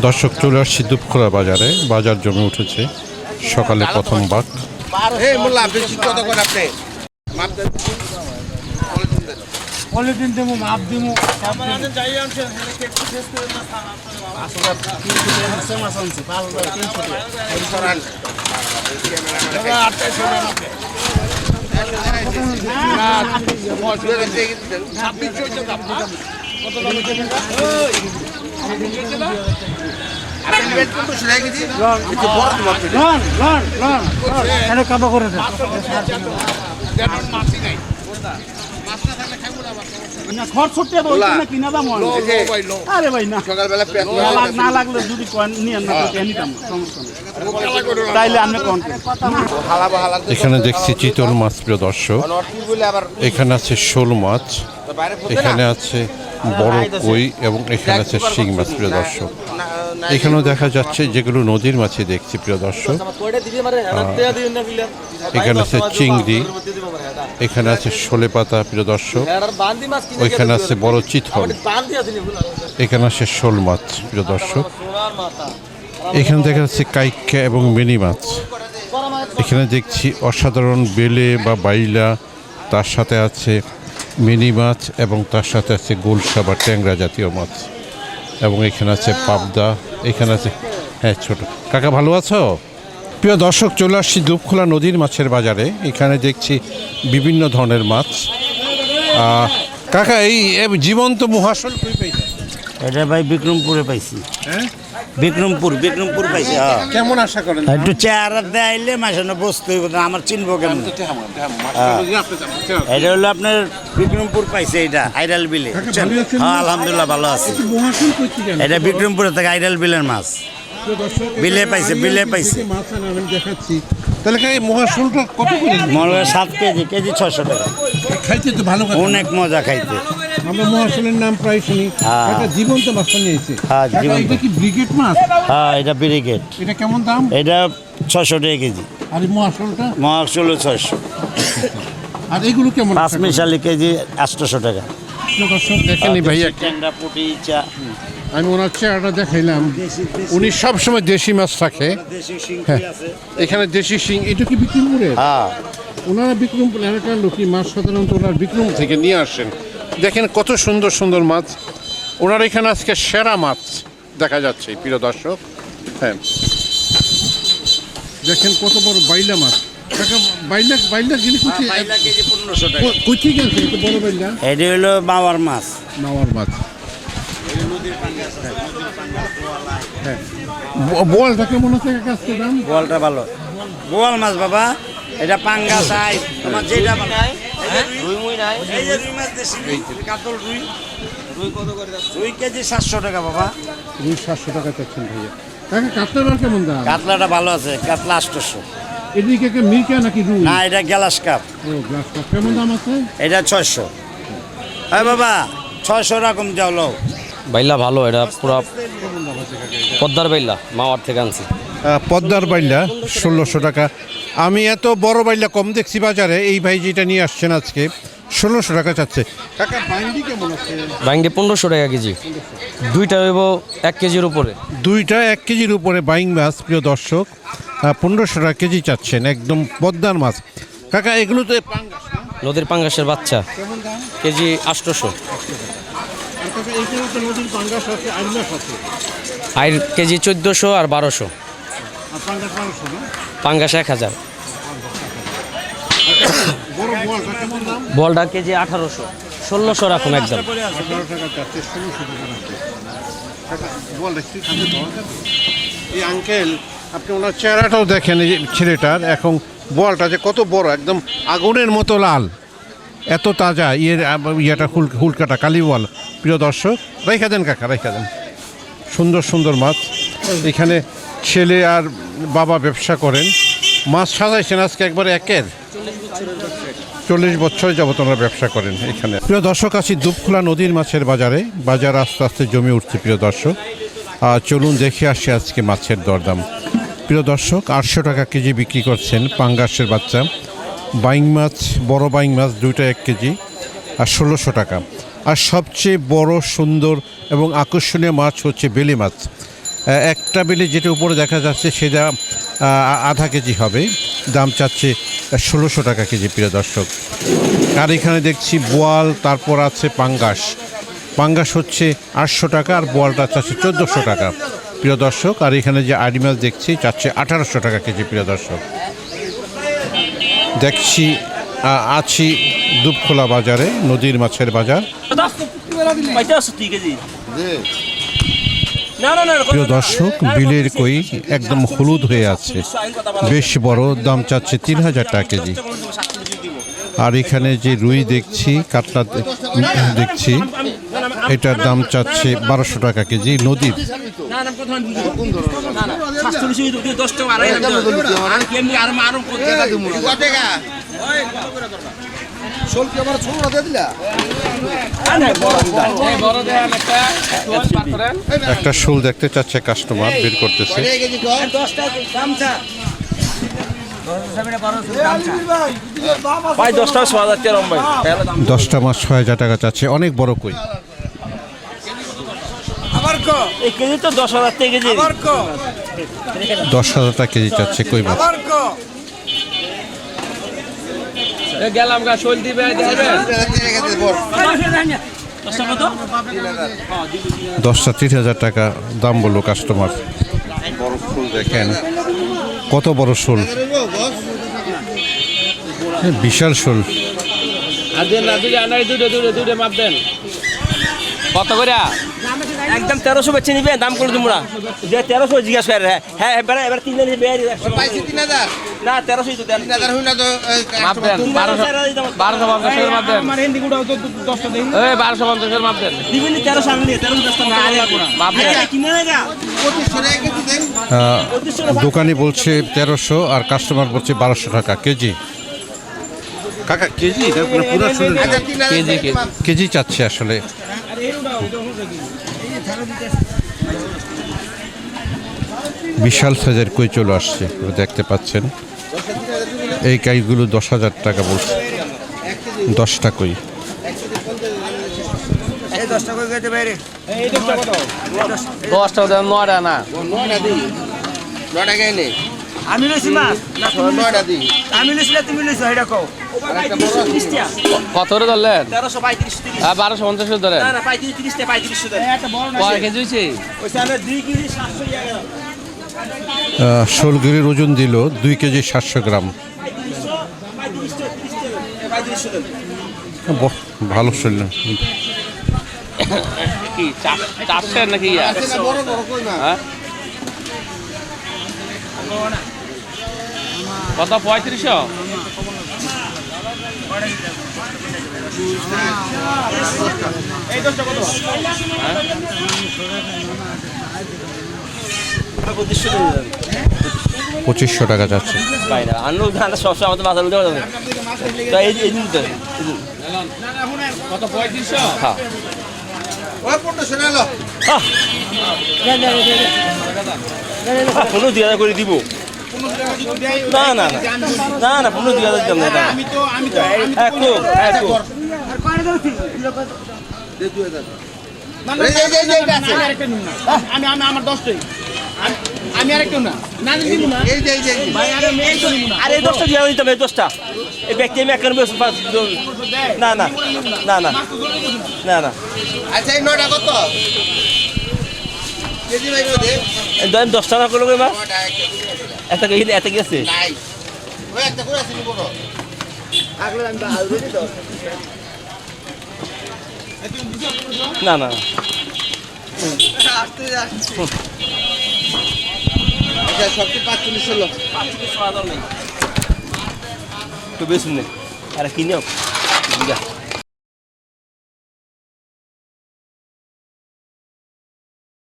দর্শক চলে আসছি দুপখোলা বাজারে। বাজার জমে উঠেছে সকালে প্রথম বাঘ। হে না লাগলে যদি তাইলে এখানে দেখছি চিতল মাছ প্রিয় দর্শক। এখানে আছে শোল মাছ। এখানে আছে বড় কই এবং এখানে আছে শিং মাছ প্রিয় দর্শক। এখানেও দেখা যাচ্ছে যেগুলো নদীর মাছে দেখছি প্রিয় দর্শক। এখানে আছে চিংড়ি এখানে আছে শোলে পাতা প্রিয় দর্শক। ওইখানে আছে বড় চিতল। এখানে আছে শোল মাছ প্রিয় দর্শক। এখানে দেখা যাচ্ছে কাইকা এবং মিনি মাছ। এখানে দেখছি অসাধারণ বেলে বা বাইলা তার সাথে আছে মিনি মাছ এবং তার সাথে আছে গোলসা বা ট্যাংরা জাতীয় মাছ। এবং এখানে আছে পাবদা এখানে আছে হ্যাঁ ছোট। কাকা ভালো আছো? প্রিয় দর্শক চলে আসছি দুপখোলা নদীর মাছের বাজারে। এখানে দেখছি বিভিন্ন ধরনের মাছ। কাকা এই জীবন্ত কই পাইছেন? এটা ভাই বিক্রমপুরে পাইছি। হ্যাঁ? বিক্রমপুর বিক্রমপুর পাইছি হ্যাঁ। কেমন আশা করেন? একটু চেহারা দেখাইলে মাসে বসতে হইব না, আমার চিনবো কেমন? এটা হলো আপনার বিক্রমপুর পাইছে এটা আইডাল বিলে? হ্যাঁ আলহামদুলিল্লাহ ভালো আছে। এটা বিক্রমপুরে থেকে আইডাল বিলের মাছ। বিলে পাইছে, বিলে পাইছে। দেখাচ্ছি। তাহলে এই মহাশোলটা কত করে? হয় সাত কেজি কেজি ছশো টাকা। খাইতে তো ভালো অনেক মজা খাইতে। আমরা মহাশোলের নাম প্রায় শুনি। হ্যাঁ। একটা জীবন্ত মাছটা নিয়েছে। হ্যাঁ, জীবন্ত। এটা কি ব্রিগেড মাছ? হ্যাঁ এটা ব্রিগেড। এটা কেমন দাম? এটা ছশো টাকা কেজি। আর মহাশোলটা? মহাশোল ছয়শো। আর এগুলো কেমন পাঁচ মিশালি কেজি আটশোশো টাকা। দেখেনি ভাইয়া। আমি ওনার চেহারাটা দেখাইলাম। উনি সবসময় দেশি মাছ রাখে হ্যাঁ। এখানে দেশি শিং এটা কি বিক্রমপুরে হ্যাঁ। ওনারা বিক্রমপুর এলাকার লোকই মাছ সাধারণত ওনার বিক্রম থেকে নিয়ে আসেন। দেখেন কত সুন্দর সুন্দর মাছ। ওনার এখানে আজকে সেরা মাছ দেখা যাচ্ছে প্রিয় দর্শক। হ্যাঁ। দেখেন কত বড় বাইলা মাছ। বাইলা গেছে এত বড় বাইলা? এটি হলো বাবার মাছ। মাছ। হ্যাঁ ব- বোয়ালটা কেমন আছে কাকা দাম? বোয়ালটা ভালো। বোয়াল মাছ বাবা এটা পাঙ্গা চাই তোমার যেটা রুই নাই এই যে রুই মাছ দেশি রুই, কাতল রুই। রুই কত করে রুই কেজি সাতশো টাকা বাবা। সাতশো টাকা চাচ্ছেন ভাইয়া। কাকা কাতলার কেমন দাম? কাতলাটা ভালো আছে কাতলা আটশোশো। এদিকে কে মির্কা নাকি রুই? না এটা গ্যালাস কাপ। ও গ্লাস কাপ। কেমন দাম আছে? এটা ছয়শো। হ্যাঁ বাবা ছয়শো রকম যাও লো বাইলা ভালো এটা পুরা পদ্মার বাইলা মাওয়ার থেকে আনছি। পদ্মার বাইলা ষোলোশো টাকা। আমি এত বড় বাইলা কম দেখছি বাজারে এই ভাই যেটা নিয়ে আসছেন আজকে ষোলোশো টাকা চাচ্ছে। কাকা বাইন্ডি কেমন আছে? বাইঙ্গে পনেরোশো টাকা কেজি। দুইটা হইব এক কেজির উপরে। দুইটা এক কেজির উপরে বাইং মাছ প্রিয় দর্শক। পনেরোশো টাকা কেজি চাচ্ছেন একদম পদ্মার মাছ। কাকা এগুলো তো পাঙ্গাস না? নদীর পাঙ্গাসের বাচ্চা। কেমন দাম? কেজি আটশোশো। আর কাকা এইখানে তো নদীর পাঙ্গাস আছে আইলাস আছে? আর কেজি চোদ্দোশো আর বারোশো। আর পাঙ্গাস না? পাঙ্গাস এক হাজার বড় বোয়ালটা কেমন দাম বলটা কেজি আঠারোশো। ষোলোশো রাখুন একদম? এই আঙ্কেল, আপনি ওনার চেহারাটাও দেখেন এই ছেলেটার, এখন বলটা যে কত বড়, একদম আগুনের মতো লাল। এত তাজা, ইয়ের ইয়েটা হুল হুলকাটা, কালি বল প্রিয় দর্শক, রেখা দেন কাকা, রেখা দেন। সুন্দর সুন্দর মাছ। এখানে ছেলে আর বাবা ব্যবসা করেন। মাছ সাজাইছেন আজকে একবারে একের। চল্লিশ বছর যাবত ওনারা ব্যবসা করেন এখানে। প্রিয় দর্শক, আছি দুপখোলা নদীর মাছের বাজারে। বাজার আস্তে আস্তে জমে উঠছে, প্রিয় দর্শক। আর চলুন দেখে আসি আজকে মাছের দরদাম। প্রিয় দর্শক, আটশো টাকা কেজি বিক্রি করছেন পাঙ্গাসের বাচ্চা। বাইং মাছ, বড় বাইং মাছ, দুইটা এক কেজি, আর ষোলোশো টাকা। আর সবচেয়ে বড়, সুন্দর এবং আকর্ষণীয় মাছ হচ্ছে বেলে মাছ। একটা বেলে যেটা উপরে দেখা যাচ্ছে, সেটা আধা কেজি হবে। দাম চাচ্ছে ষোলোশো টাকা কেজি প্রিয় দর্শক। আর এখানে দেখছি বোয়াল তারপর আছে পাঙ্গাস। পাঙ্গাস হচ্ছে আটশো টাকা আর বোয়ালটা চাচ্ছে চোদ্দোশো টাকা প্রিয় দর্শক। আর এখানে যে আড়ি মাছ দেখছি চাচ্ছে আঠারোশো টাকা কেজি প্রিয় দর্শক। দেখছি আছি দুপখোলা বাজারে নদীর মাছের বাজার। প্রিয় দর্শক বিলের কই একদম হলুদ হয়ে আছে বেশ বড় দাম চাচ্ছে তিন হাজার টাকা কেজি আর এখানে যে রুই দেখছি কাতলা দেখছি এটার দাম চাচ্ছে বারোশো টাকা কেজি নদীর একটা শোল দেখতে চাচ্ছে কাস্টমার বের করতেছে। দশটা মাছ ছয় হাজার টাকা চাচ্ছে অনেক বড় কই? কেজি তো দশ হাজার টাকা কেজি। দশ হাজার টাকা কেজি চাচ্ছে কই মাছ গেলাম গা শোল দিবে দশটা হাজার ত্রিশ হাজার টাকা দাম বলল কাস্টমার বড় দেখেন। কত বড় শোল? বিশাল শোল। আর দেন না দুটো আনাই দুটো দুটো দুটো মাপ দেন। কত করে একদম তেরোশো বেচে নিবে দাম করে তোমরা যে তেরোশো জিজ্ঞাসা করে হ্যাঁ হ্যাঁ এবার এবার তিন দিন পাইছি তিন হাজার? না তেরোশোই তো দেন। তিন হাজার হইলে তো মাপ দেন বারোশো পঞ্চাশের মাপ দেন। আমার হিন্দি গুড়া দশটা দিন বারোশো পঞ্চাশের মাপ দেন। দিবেন তেরোশো তেরোশো দশটা মাপ দোকানি বলছে তেরোশো আর কাস্টমার বলছে বারোশো টাকা কেজি। কাকা কেজি? না পুরো শোল আচ্ছা হাজার কেজি, কেজি। চাচ্ছে আসলে। বিশাল সাইজের কই চলে আসছে দেখতে পাচ্ছেন। এই কাইগুলো দশ হাজার টাকা বলছে। দশটা কই? দশটা নয়টা না। নয়টা দিই। নয়টা গাই নেই আমি লইছি মাছ। আমি লইছি তুমি লইছো এটা কও কত করে ধরলেন বারোশো পঞ্চাশ ধরেন কয় কেজি হয়েছে শোলগুলির ওজন দিল দুই কেজি সাতশো গ্রাম। ভালো কি চারশো নাকি হ্যাঁ? কত? পঁয়ত্রিশশো? কত? পঁচিশশো টাকা যাচ্ছে। সবসময় আমাদের মাথা উঠে যাবে। তো এই এই দিন তো কত? পঁয়ত্রিশশো? হ্যাঁ। দুই হাজার করে দিব। না না না। না না পনেরো দুই হাজার দিতাম না এটা আমি আমার দশটাই আমি- আমি না। না নিব না। এই যে এই যে ভাই আরে মেয়ে তো নিব না। আরে এই দশটা দিয়ে দিতাম এই দশটা। এই ব্যক্তি আমি পাঁচ না না না না। না না। আচ্ছা এই নয়টা কত? কেজি ভাই দে ধরেন দশটা না করল গেছে নাই ওই একটা করে আছে? না না তো বেশ আরে কিনে হোক।